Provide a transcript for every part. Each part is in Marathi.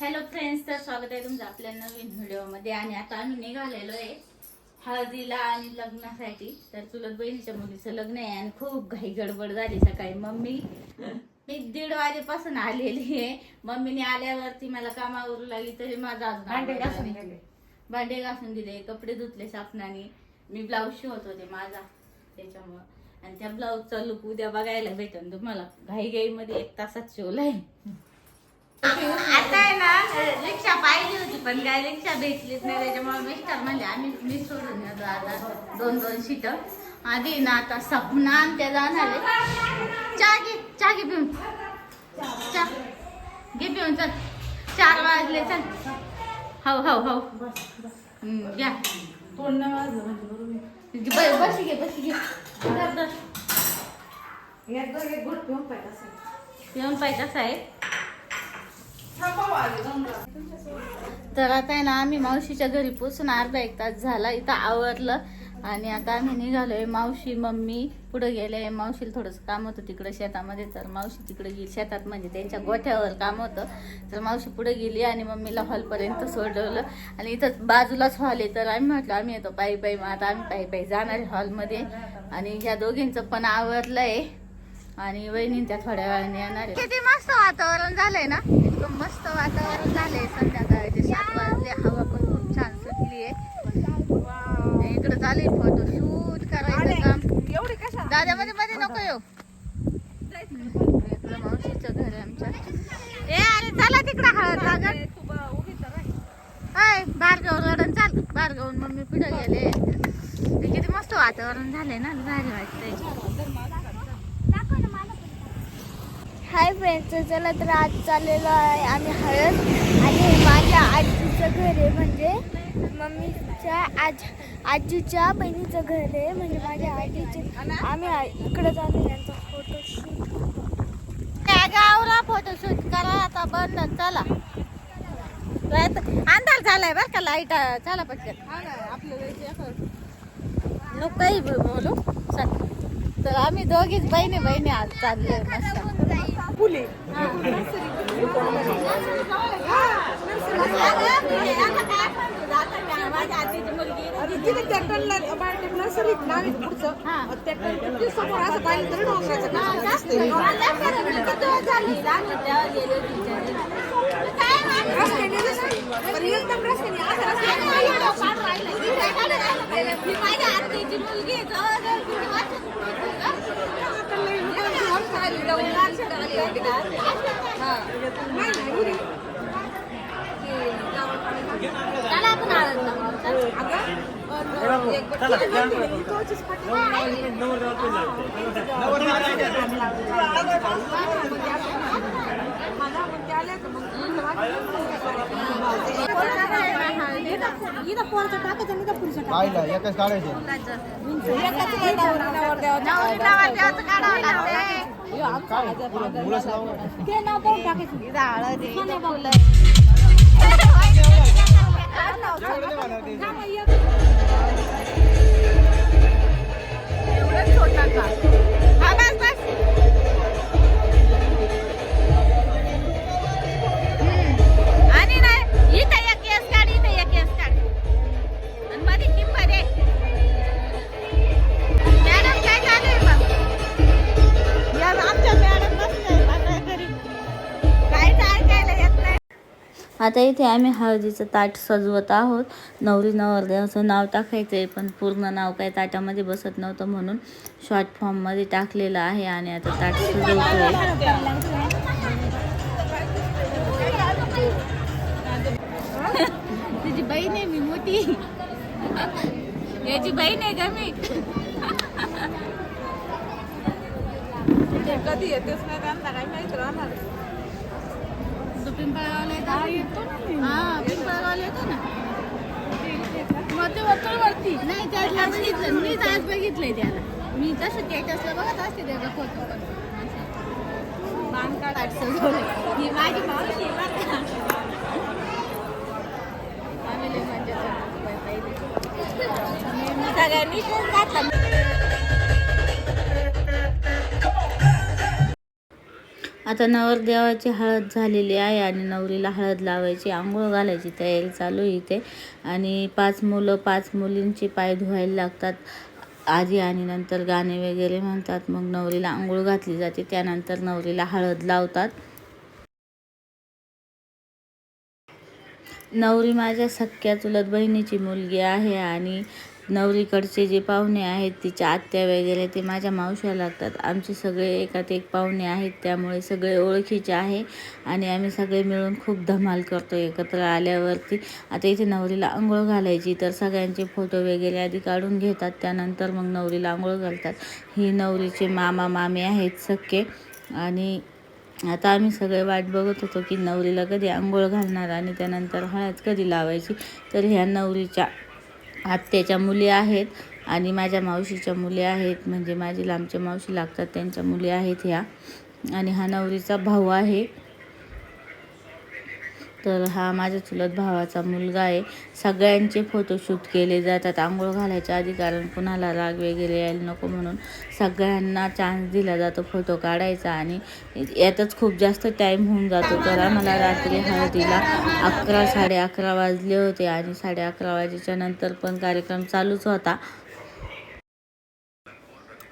हॅलो फ्रेंड्स तर स्वागत आहे तुमचं आपल्या नवीन व्हिडिओमध्ये. आणि आता आम्ही निघालेलो आहे हळदीला आणि लग्नासाठी. तर चुलत बहिणीच्या मुलीचं लग्न आहे आणि खूप घाई गडबड झाली सकाळी. मम्मी मी दीड वाजेपासून आलेली आहे. मम्मीने आल्यावरती मला कामावरू लागली तरी माझा भांडे घासून. गेले. भांडे घासून दिले कपडे धुतले सापनाने मी ब्लाऊज शिवत होते माझा त्याच्यामुळं. आणि त्या ब्लाऊजचा लुक उद्या बघायला भेटेल तुम्हाला घाई घाई मध्ये एक तासात शिवलाय. आता आहे ना रिक्षा पाहिली होती पण काय रिक्षा भेटलीच नाही. त्याच्यामुळे मिस्टर म्हणजे आम्ही मी सोडून येतो आता दोन दोन सीट आधी ना आता सपना त्या जाणार चहा घे चहा घे पिऊन. चहा घे पिऊन चल. चार वाजले चल. हो हो हो घ्या. तोंड वाजलं म्हणजे बरोबर ब- बशी घे बशी घे. पिऊन पाहिजे असं आहे थांबा आले जाऊन राहा. तर आता आहे ना आम्ही मावशीच्या घरी पोचून अर्धा एक तास झाला. इथं आवरलं आणि आता आम्ही निघालोय मावशी मम्मी पुढे गेले. मावशीला थोडंसं काम होतं तिकडं शेतामध्ये तर मावशी तिकडे गेली. शेतात म्हणजे त्यांच्या गोठ्यावर काम होतं. तर मावशी पुढे गेली आणि मम्मीला हॉलपर्यंत सोडवलं. आणि इथं बाजूलाच हॉल आहे. तर आम्ही म्हटलं आम्ही येतो पायी पायी. मग आता आम्ही पायी पायी जाणार हॉलमध्ये आणि ह्या दोघींचं पण आवरलंय. आणि वहिनींच्या थोड्या वेळाने येणार किती मस्त वातावरण झालंय ना? इतकं मस्त वातावरण झालंय संध्याकाळचे सात वाजले हवा पण खूप छान सुटली आहे. इकडे चालू आहे फोटो शूट करायचं काम. एवढी कशा? दादा मध्ये मध्ये नको येऊ. इकडं मावशीचं घर आहे आमच्या. ए अरे चला तिकडं हळद लागत हाय भार्गव रडण चाल. भार्गवून मम्मी पुढे गेले. ते किती मस्त वातावरण झालंय ना भारी वाटतंय. हाय फ्रेंड्स चला तर आज चाललेलो आहे आम्ही हळद. आणि माझ्या आजीचं घर आहे म्हणजे मम्मीच्या आज आजीच्या बहिणीचं घर आहे म्हणजे माझ्या आजीचे. आम्ही इकडं चालू यांचा फोटोशूट त्या गावला फोटोशूट करा आता बंद चला. अंधार झालाय बर का लाइट चला पटकन. नको काही बोलू. चल. तर आम्ही दोघीच बहिणी बहिणी आज चाललोय मस्त. फुले तिथे ट्रॅक्टरला बाहेर नर्सरीत नाव पुढचं हा. त्या ट्रॅक्टर समोर असं पाहिलं तरी डोंगराचं काम दिसतंय. रस्त्याने दिसतंय. पण एकदम रस्त्याने असं रस्त्याने आता लई लोकांची वर्ष आली एकच काढायचे टाकायचं. एकाच ते नाव पाहून टाकायचं एवढंच छोटा का? आता इथे आम्ही हळदीचं ताट सजवत आहोत. नवरी नवरदेवाचं नाव टाकायचं आहे पण पूर्ण नाव काय ताटामध्ये बसत नव्हतं म्हणून शॉर्ट फॉर्ममध्ये टाकलेलं आहे आणि आता ताट बहीण आहे मी मोठी. याची बहीण आहे का मी? कधी येतेच नाही त्यांना काही माहीत राहणार. तो पिंपळगावला येतो हा पिंपळगावला येतो ना. मग ते वर्तुळवरती नाही त्याला बघितलं मीच आज बघितलंय त्याला. मी तसं स्टेटसला बघत असते त्याचा फोटो पण. ही माझी मावशी. आम्ही सगळ्यांनी घातला आता नवरदेवाची हळद झालेली आहे आणि नवरीला हळद लावायची आंघोळ घालायची तयारी चालू इथे. आणि पाच मुलं पाच मुलींचे पाय धुवायला लागतात. आधी आणि नंतर गाणे वगैरे म्हणतात. मग नवरीला आंघोळ घातली जाते. त्यानंतर नवरीला हळद लावतात. नवरी माझ्या सख्या चुलत बहिणीची मुलगी आहे आणि नवरीकडचे जे पाहुणे आहेत तिच्या आत्या वगैरे ते माझ्या मावश्या लागतात. आमचे सगळे एकात एक पाहुणे आहेत त्यामुळे सगळे ओळखीचे आहे आणि आम्ही सगळे मिळून खूप धमाल करतो एकत्र आल्यावरती. आता इथे नवरीला आंघोळ घालायची तर सगळ्यांचे फोटो वगैरे आधी काढून घेतात त्यानंतर मग नवरीला आंघोळ घालतात. ही नवरीचे मामा मामी आहेत सख्खे आणि आता आम्ही सगळे वाट बघत होतो की नवरीला कधी आंघोळ घालणार आणि त्यानंतर हळद कधी लावायची. तर ह्या नवरीच्या आत्याच्या मुली आहेत आणि माझ्या मावशीच्या मुली आहेत म्हणजे माझी लांबच्या मावशी लागतात त्यांच्या मुली आहेत ह्या. आणि हा नवरीचा भाऊ आहे. तर हा माझ्या चुलत भावाचा मुलगा आहे. सगळ्यांचे फोटोशूट केले जातात. आंघोळ घालायच्या आधी कारण कुणाला राग वगैरे यायला नको म्हणून सगळ्यांना चान्स दिला जातो फोटो काढायचा आणि यातच खूप जास्त टाईम होऊन जातो. तर आम्हाला रात्री हळदीला अकरा साडे अकरा वाजले होते आणि साडे अकरा वाजेच्या नंतर पण कार्यक्रम चालूच होता.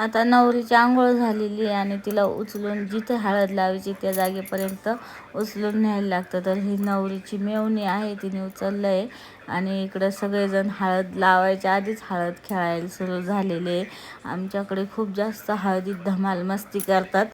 आता नवरीची आंघोळ झालेली आहे आणि तिला उचलून जिथे हळद लावायची त्या जागेपर्यंत उचलून न्यायला लागतं. तर ही नवरीची मेवणी आहे तिने उचललं आहे आणि इकडं सगळेजण हळद लावायच्या आधीच हळद खेळायला सुरू झालेले आहे. आमच्याकडे खूप जास्त हळदीत धमाल मस्ती करतात.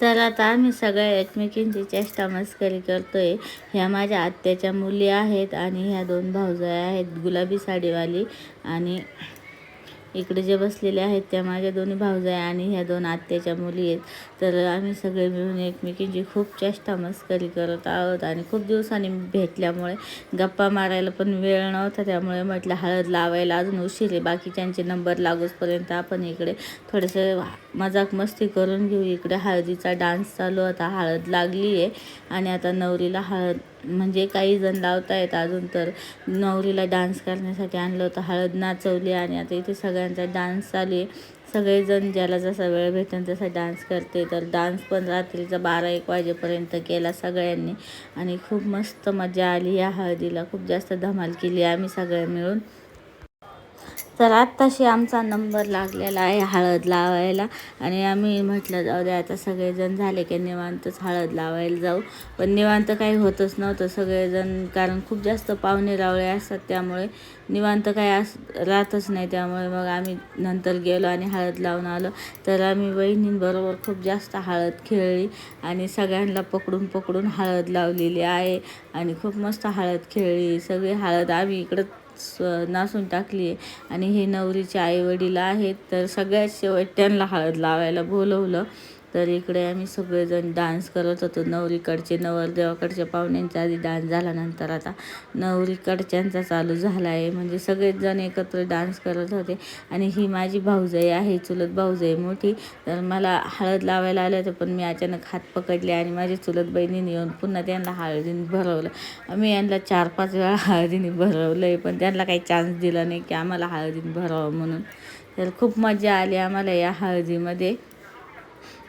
तर आता आम्ही सगळ्या एकमेकींची चेष्टा मस्करी करतोय. ह्या माझ्या आत्याच्या मुली आहेत आणि ह्या दोन भाऊजाया आहेत गुलाबी साडीवाली आणि इकडे जे बसलेले आहेत त्या माझ्या दोन्ही भाऊजाया आणि ह्या दोन आत्याच्या मुली आहेत. तर आम्ही सगळे मिळून एकमेकींची खूप चेष्टा मस्करी करत आहोत आणि खूप दिवसांनी भेटल्यामुळे गप्पा मारायला पण वेळ नव्हता. त्यामुळे म्हटलं हळद लावायला अजून उशीर आहे. बाकीच्यांचे नंबर लागूचपर्यंत आपण इकडे थोडंसं मजाक मस्ती करून घेऊ. इकडे हळदीचा डान्स चालू होता हळद लागली आहे आणि आता नवरीला हळद म्हणजे काही जण लावतायत अजून तर. नवरीला डान्स करण्यासाठी आणलं होतं हळद नाचवली आणि आता इथे सगळ्यांचा डान्स चालू आहे. सगळेजण ज्याला जसा वेळ भेटेल तसा डान्स करते. तर डान्स पण रात्रीचा बारा एक वाजेपर्यंत केला सगळ्यांनी. आणि खूप मस्त मजा आली या हळदीला. खूप जास्त धमाल केली आम्ही सगळे मिळून. तर आत्ताशी आमचा नंबर लागलेला आहे हळद लावायला. आणि आम्ही म्हटलं जाऊ द्या आता सगळेजण झाले की निवांतच हळद लावायला जाऊ. पण निवांत काही होतच नव्हतं सगळेजण कारण खूप जास्त पाहुणे रावळे असतात त्यामुळे निवांत काही अस राहतच नाही त्यामुळे. मग आम्ही नंतर गेलो आणि हळद लावून आलो. तर आम्ही बहिणींबरोबर खूप जास्त हळद खेळली आणि सगळ्यांना पकडून पकडून हळद लावलेली आहे. आणि खूप मस्त हळद खेळली. सगळी हळद आम्ही इकडं नासून टाकली आहे. आणि हे नवरीचे आईवडील आहेत तर सगळ्यात शेवट त्यांना हळद लावायला बोलवलं. तर इकडे आम्ही सगळेजण डान्स करत होतो. नवरीकडचे नवरदेवाकडच्या पाहुण्यांचा आधी डान्स झाल्यानंतर आता नवरीकडच्यांचा चालू झाला आहे म्हणजे सगळेच जण एकत्र डान्स करत होते. आणि ही माझी भाऊजाई आहे चुलत भाऊजाई मोठी. तर मला हळद लावायला आलं होतं पण मी अचानक हात पकडले आणि माझी चुलत बहिणीने येऊन पुन्हा त्यांना हळदीने भरवलं. आम्ही यांना चार पाच वेळा हळदीने भरवलं आहे पण त्यांना काही चान्स दिला नाही की आम्हाला हळदीने भरावं म्हणून. तर खूप मजा आली आम्हाला या हळदीमध्ये.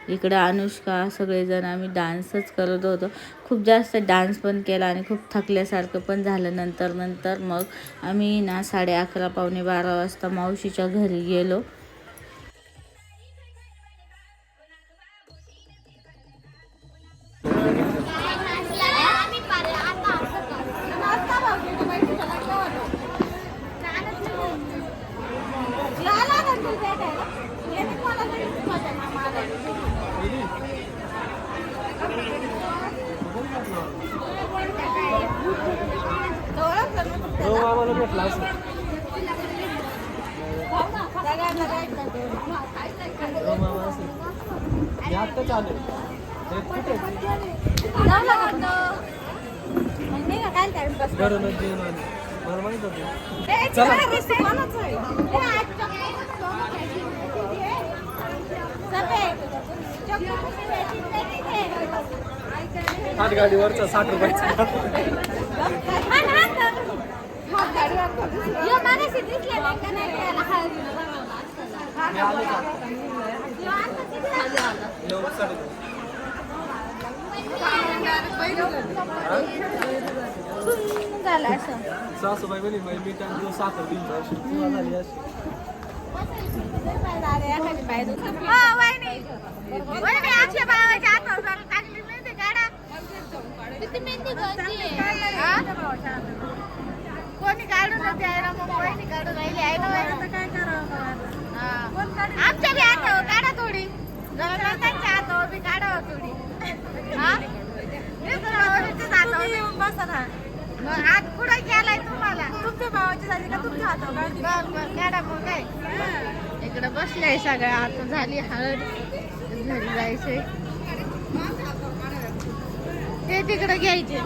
इकडं अनुष्का सगळेजण आम्ही डान्सच करत होतो. खूप जास्त डान्स पण केला आणि खूप थकल्यासारखं पण झालं नंतर नंतर मग आम्ही ना साडे अकरा पावणे बारा वाजता मावशीच्या घरी गेलो. आले हे जेवण आले. मला माहीत चला. हात गाडीवरचा साठ रुपयाचा. सासूबाई पनि मिठा त्यो साथहरू दिन्छ हातावर मग हात कुठं गेलाय तुम्हाला? तुमच्या भावाची झाली का तुमच्या हातावर? बर बर काढा मग काय? इकडे बसले सगळ्या आता झाली हळद घरी जायचंय. ते तिकडे घ्यायचे.